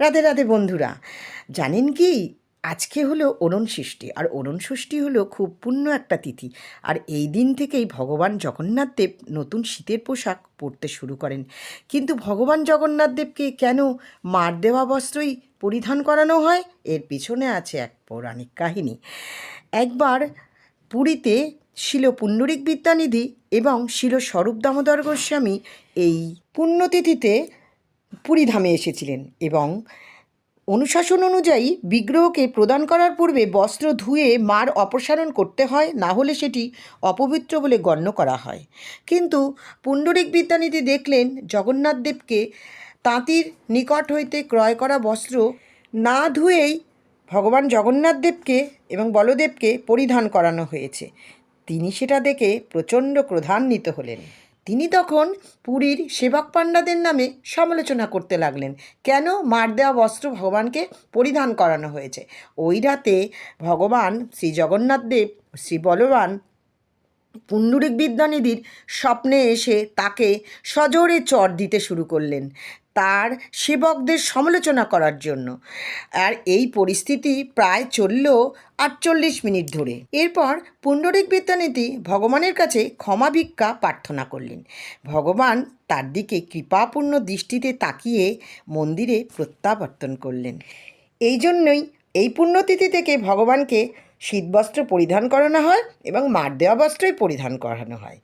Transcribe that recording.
রাধে রাধে বন্ধুরা। জানেন কি? আজকে হলো অরুণ ষষ্ঠী আর অরুণ ষষ্ঠী হলো খুব পূর্ণ একটা তিথি। আর এই দিন থেকেই ভগবান জগন্নাথ দেব নতুন শীতের পোশাক পরতে শুরু করেন। কিন্তু ভগবান জগন্নাথ দেবকে কেন মার দেওয়া বস্ত্রই পরিধান করানো হয়? এর পিছনে আছে এক পৌরাণিক কাহিনী। একবার পুরীতে শিল পুণ্ডরিক বিদ্যানিধি এবং শিল স্বরূপ দামোদর গোস্বামী এই পুণ্যতিথিতে পুরীধামে এসেছিলেন এবং অনুশাসন অনুযায়ী বিগ্রহকে প্রদান করার পূর্বে বস্ত্র ধুয়ে মার অপসারণ করতে হয়, না হলে সেটি অপবিত্র বলে গণ্য করা হয়। কিন্তু পুণ্ডরিক বিদ্যানীতি দেখলেন জগন্নাথ দেবকে তাঁতির নিকট হইতে ক্রয় করা বস্ত্র না ধুয়েই ভগবান জগন্নাথ দেবকে এবং বলদেবকে পরিধান করানো হয়েছে। তিনি সেটা দেখে প্রচণ্ড ক্রোধান্বিত হলেন। তিনি তখন পুরীর সেবক পাণ্ডাদের নামে সমালোচনা করতে লাগলেন। কেন মার দেওয়া বস্ত্র ভগবানকে পরিধান করানো হয়েছে? ওই রাতে ভগবান শ্রী জগন্নাথ দেব, শ্রী বলবান পুণ্ডরিক বিদ্যানিধির স্বপ্নে এসে তাকে সজোরে চর দিতে শুরু করলেন। তার সেবকদের সমালোচনা করার জন্য। আর এই পরিস্থিতি প্রায় চলল আটচল্লিশ মিনিট ধরে। এরপর পুণ্ডরিক বিদ্যানিধি ভগবানের কাছে ক্ষমা ভিক্ষা প্রার্থনা করলেন। ভগবান তার দিকে কৃপাপূর্ণ দৃষ্টিতে তাকিয়ে মন্দিরে প্রত্যাবর্তন করলেন। এই জন্যই এই পুণ্যতিথি থেকে ভগবানকে শীতবস্ত্র পরিধান করানো হয় এবং মার দেওয়া বস্ত্রই পরিধান করানো হয়।